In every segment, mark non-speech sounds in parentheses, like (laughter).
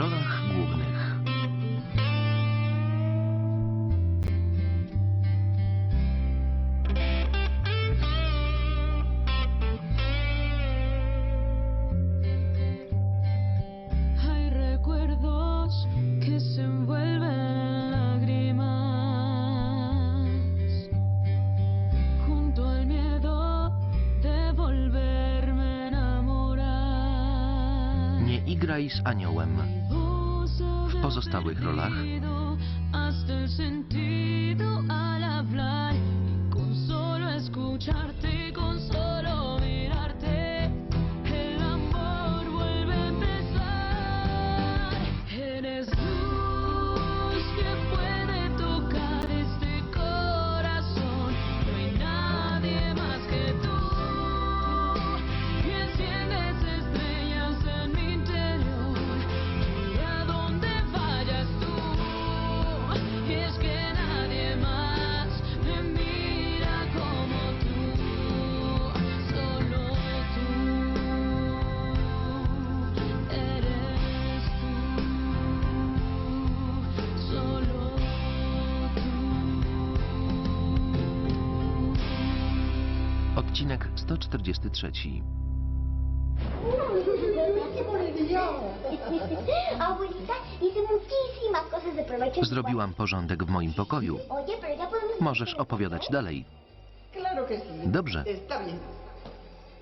rolach igraj z aniołem. W pozostałych rolach escucharte Odcinek 143 Abuelita, hice muchísimas cosas de provecho. Zrobiłam porządek w moim pokoju. Możesz opowiadać dalej. Dobrze. Está bien. Nos quedamos en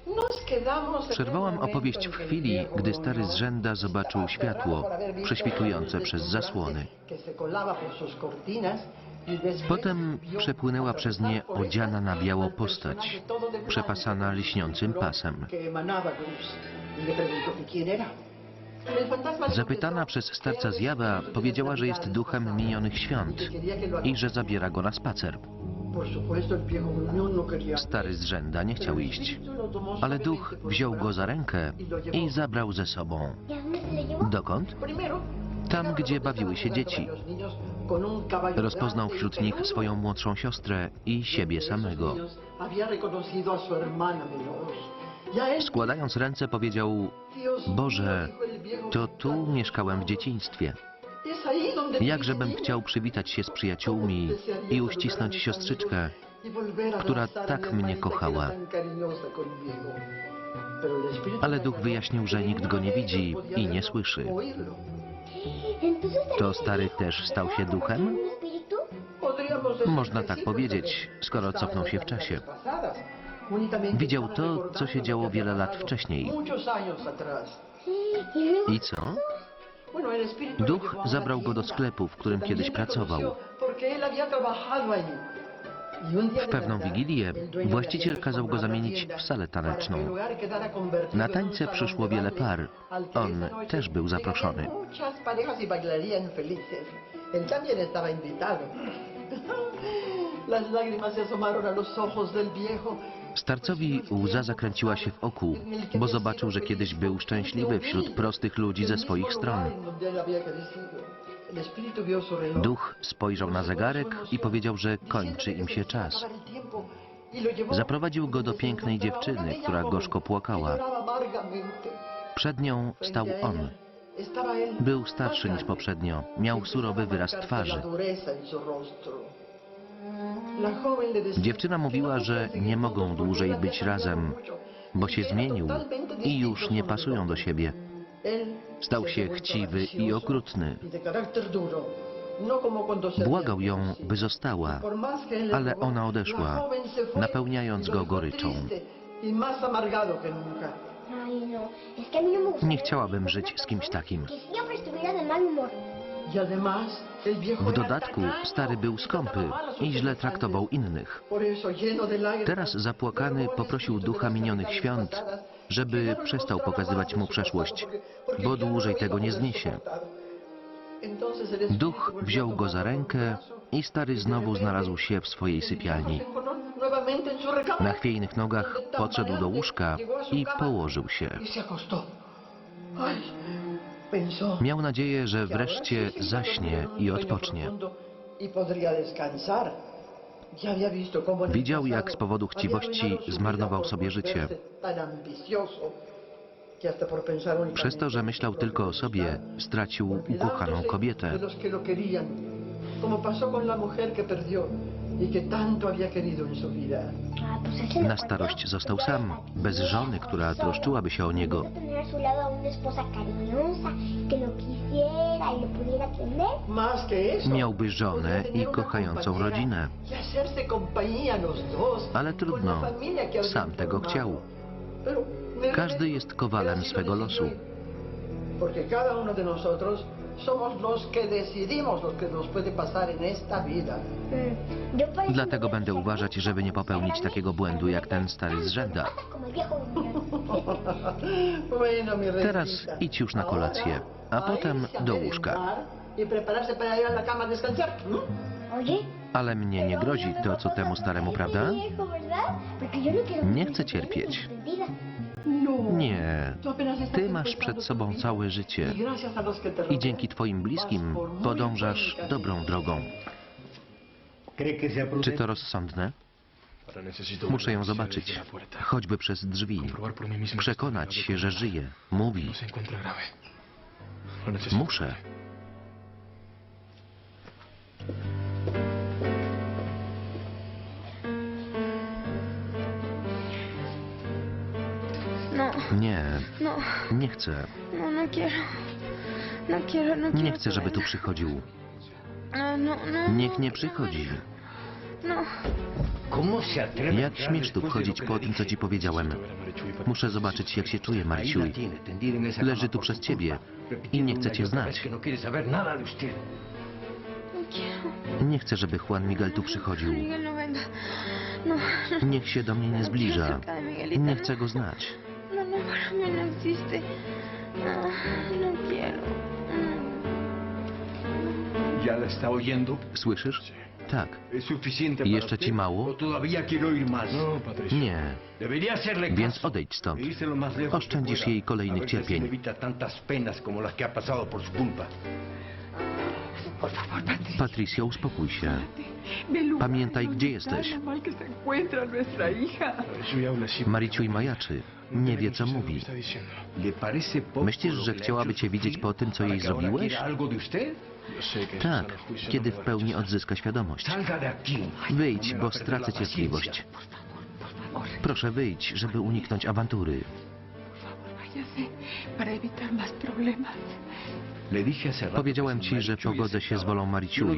Przerwałam opowieść w chwili, gdy stary z rzęda zobaczył światło prześwitujące przez zasłony. Potem przepłynęła przez nie odziana na biało postać, przepasana lśniącym pasem. Zapytana przez starca zjawa, powiedziała, że jest duchem minionych świąt i że zabiera go na spacer. Stary z rzęda nie chciał iść, ale duch wziął go za rękę i zabrał ze sobą. Dokąd? Tam, gdzie bawiły się dzieci. Rozpoznał wśród nich swoją młodszą siostrę i siebie samego. Składając ręce powiedział, Boże, to tu mieszkałem w dzieciństwie. Jakżebym chciał przywitać się z przyjaciółmi i uścisnąć siostrzyczkę, która tak mnie kochała. Ale duch wyjaśnił, że nikt go nie widzi i nie słyszy. To stary też stał się duchem? Można tak powiedzieć, skoro cofnął się w czasie. Widział to, co się działo wiele lat wcześniej. I co? Duch zabrał go do sklepu, w którym kiedyś pracował. W pewną wigilię właściciel kazał go zamienić w salę taneczną. Na tańce przyszło wiele par. On też był zaproszony. (laughs) Las lágrimas se asomaron a los ojos del viejo. Starcowi łza zakręciła się w oku, bo zobaczył, że kiedyś był szczęśliwy wśród prostych ludzi ze swoich stron. Duch spojrzał na zegarek i powiedział, że kończy im się czas. Zaprowadził go do pięknej dziewczyny, która gorzko płakała. Przed nią stał on. Był starszy niż poprzednio, miał surowy wyraz twarzy. Dziewczyna mówiła, że nie mogą dłużej być razem, bo się zmienił i już nie pasują do siebie. Stał się chciwy i okrutny. Błagał ją, by została, ale ona odeszła, napełniając go goryczą. Nie chciałabym żyć z kimś takim. W dodatku stary był skąpy i źle traktował innych. Teraz zapłakany poprosił ducha minionych świąt, żeby przestał pokazywać mu przeszłość, bo dłużej tego nie zniesie. Duch wziął go za rękę i stary znowu znalazł się w swojej sypialni. Na chwiejnych nogach podszedł do łóżka i położył się. Miał nadzieję, że wreszcie zaśnie i odpocznie. Widział, jak z powodu chciwości zmarnował sobie życie. Przez to, że myślał tylko o sobie, stracił ukochaną kobietę. Na starość został sam, bez żony, która troszczyłaby się o niego. Miałby żonę i kochającą rodzinę. y Ale trudno. Sam tego chciał. Każdy jest kowalem swego losu. Porque cada uno de nosotros somos los que decidimos lo que nos puede pasar en esta vida. Mm, Dlatego będę no uważać, żeby nie popełnić takiego błędu jak ten stary z rzęda. Teraz idź już na kolację, a potem do łóżka. Y Ale mnie nie grozi to, co temu staremu, prawda? no Nie chcę cierpieć. No. Nie. Ty masz przed sobą całe życie i dzięki Twoim bliskim podążasz dobrą drogą. Czy to rozsądne? Muszę ją zobaczyć, choćby przez drzwi. Przekonać się, że żyje. Mówi. Muszę. Nie, no, nie chcę. no, no quiero. No quiero, no quiero. Nie chcę, żeby tu przychodził. No, no, no. Niech nie przychodzi. No, Jak śmiesz tu wchodzić po tym, co ci powiedziałem? Muszę zobaczyć, jak się czuje Marysiuj. Leży tu przez ciebie i nie chce cię znać. no quiero. Nie chcę, żeby Juan Miguel tu przychodził. Miguel, no venga. No, no. Niech się do mnie nie zbliża. Nie chcę go znać. No, no, no existe. No, no quiero. ¿Ya la está oyendo? Słyszysz? Tak. ¿Es suficiente ¿Y para jeszcze usted? ci mało? ¿O todavía quiere oír más? Nie. Debería hacerle Więc caso. odejdź stąd. e irse lo más lejos que Oszczędzisz pueda. jej kolejnych A ver si así cierpień. evita tantas penas como las que ha pasado por su culpa. Patricia. Uspokój się. Pamiętaj, en gdzie jesteś. nuestra hija. Mariciuj majaczy. Nie wie, co mówi. ¿Le parece poco Myślisz, że chciałaby cię widzieć po tym, co jej zrobiłeś? Tak, kiedy w pełni odzyska świadomość. Wyjdź, No bo stracę cierpliwość. Proszę wyjdź, żeby uniknąć awantury. Váyase para evitar más problemas. Powiedziałem ci, że pogodzę się z wolą Yo no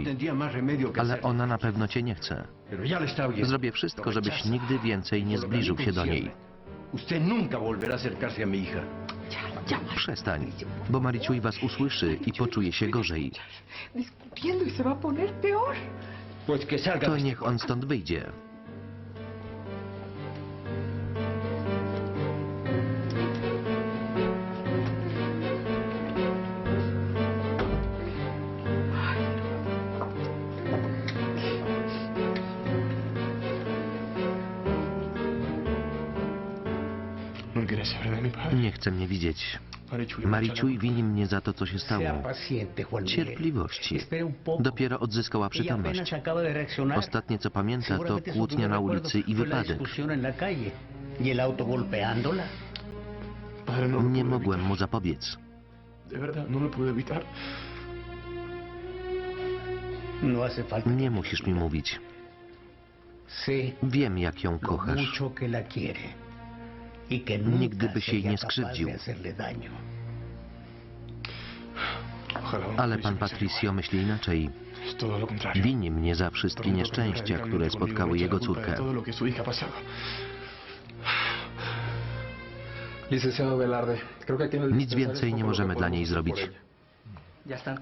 ale ona na pewno cię nie chce. Zrobię wszystko, żebyś nigdy więcej nie zbliżył się do niej. Przestań, bo Mariciuj was usłyszy i poczuje się gorzej. y To niech on stąd wyjdzie. Mariciuy, Mariciuj wini mnie za to, co się stało. Cierpliwości. Dopiero odzyskała przytomność. Ostatnie, co pamięta, to kłótnia na ulicy i wypadek. y no Nie mogłem mu zapobiec. No. No. Nie musisz mi mówić. Wiem, jak ją kochasz. Nigdy byś jej sería nie skrzywdził. Ale pan Patricio myśli inaczej. Wini mnie za wszystkie nieszczęścia, które spotkały jego córkę. Nic więcej nie możemy dla niej zrobić.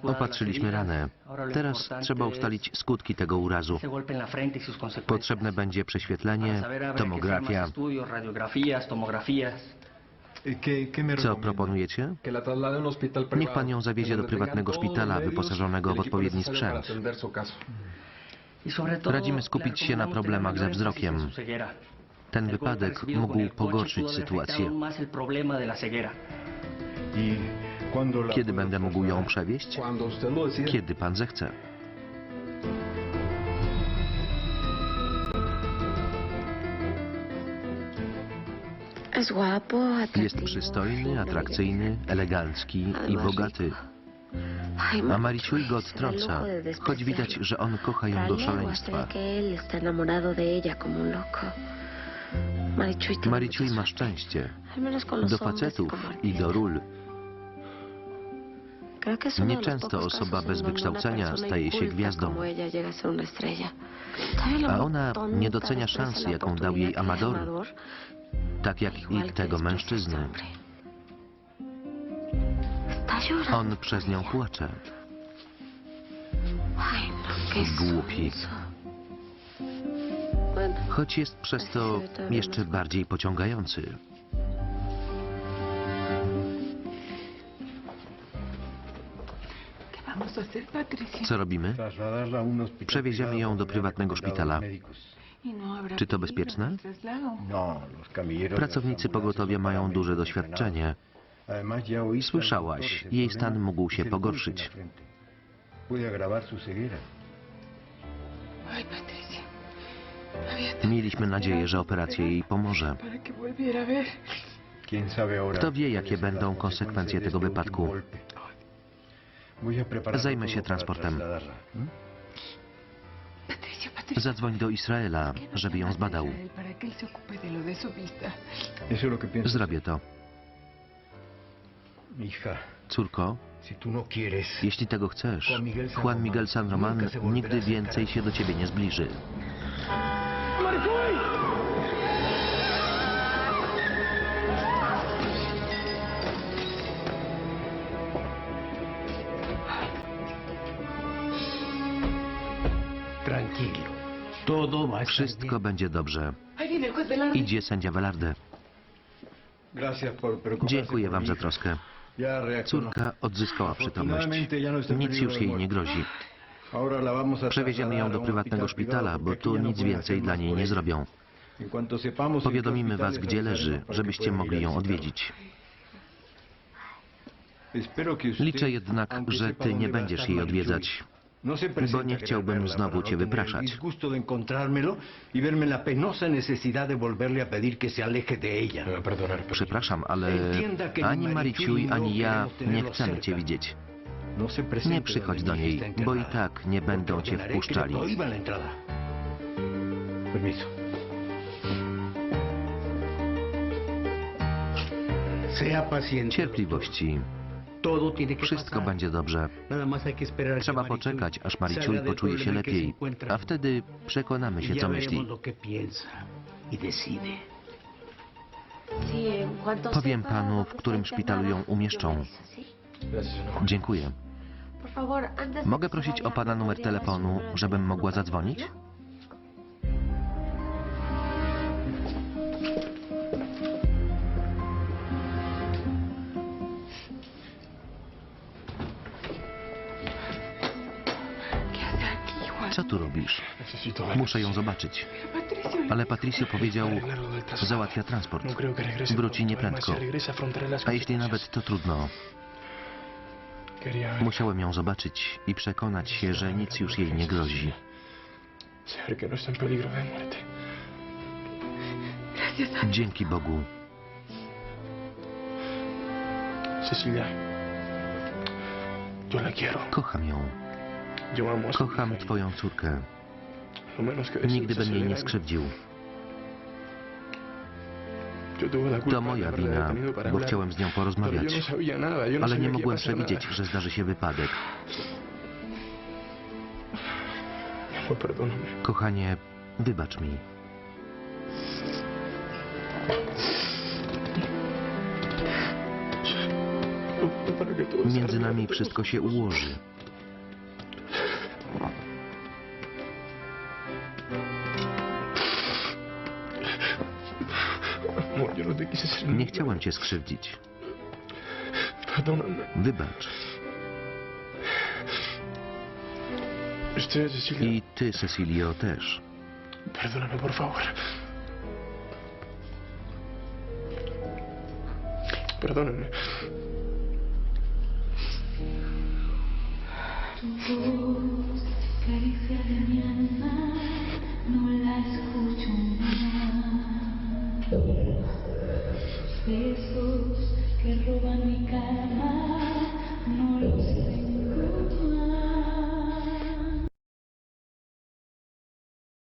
Opatrzyliśmy ranę. Teraz trzeba ustalić skutki tego urazu. y. Potrzebne będzie prześwietlenie, tomografia. estudios, radiografías, tomografías. ¿Qué, qué me Co privado, Niech pan ją zawiezie do prywatnego szpitala wyposażonego y w odpowiedni sprzęt. Y Radzimy skupić się na problemach ze wzrokiem. Ten wypadek mógł pogorszyć sytuację. Afectado aún más el problema de la ceguera. ¿Y cuándo la Kiedy będę mógł ją przewieźć? Kiedy pan zechce. Jest przystojny, atrakcyjny, elegancki i bogaty. A Mariciuj go odtrąca, choć widać, że on kocha ją do szaleństwa. Marichuy, ma szczęście. Do facetów i do ról. Nieczęsto osoba bez wykształcenia staje się gwiazdą. a ser una estrella. ¿Sabe lo A ona nie docenia szansy, jaką dał jej Amador, tak jak i tego mężczyzny. On przez nią płacze. no, Głupi. Choć jest przez to jeszcze bardziej pociągający. Co robimy? Przewieziemy ją do prywatnego szpitala. no Czy to bezpieczne? No, Pracownicy pogotowia mają duże doświadczenie. Słyszałaś, jej stan mógł się pogorszyć. Mieliśmy nadzieję, że operacja jej pomoże. Para que volviera a ver. ¿Quién sabe ahora Kto wie, jakie będą konsekwencje tego wypadku. Zajmę się transportem. trasladarla. ¿m? Patricia, Patricia. Zadzwoń do Izraela, ¿Por qué no żeby ją zbadał. Zrobię to. Córko, no jeśli tego chcesz, Juan Miguel San Roman nigdy więcej się do ciebie nie zbliży. Wszystko będzie dobrze. Idzie sędzia Velarde. Dziękuję wam za troskę. Córka odzyskała przytomność. No Nic już jej nie grozi. Przewieziemy ją do prywatnego szpitala, bo tu no nic więcej dla niej nie zrobią. Powiadomimy was, gdzie leży, żebyście mogli ją odwiedzić. Liczę jednak, że ty nie będziesz jej odwiedzać, bo nie chciałbym znowu no cię wypraszać. y pero Przepraszam, ale ani Mariciuj, ani no ja nie chcemy cię widzieć. No Nie przychodź do niej, bo i tak nie będą cię wpuszczali. Permiso. Cierpliwości. Wszystko będzie dobrze. Trzeba poczekać, aż del poczuje się lepiej, a wtedy przekonamy Y się, ya co myśli. y Powiem panu, w którym szpitalu ją umieszczą. Dziękuję. Mogę prosić o pana numer ¿podría telefonu, żebym mogła zadzwonić? Co tu robisz? Muszę ją zobaczyć. Ale Patricio powiedział, załatwia transport. Wróci nieprędko. A jeśli nawet to trudno, musiałem ją zobaczyć i przekonać się, że nic już jej nie grozi. Dzięki Bogu. Cecilia. Kocham ją. Kocham twoją córkę. Nigdy bym jej nie skrzywdził. To moja wina, bo chciałem z nią porozmawiać. Ale nie mogłem przewidzieć, że zdarzy się wypadek. Kochanie, wybacz mi. Między nami wszystko się ułoży. Nie chciałam cię skrzywdzić. Wybacz. I ty, Cecilio, też. Perdóname,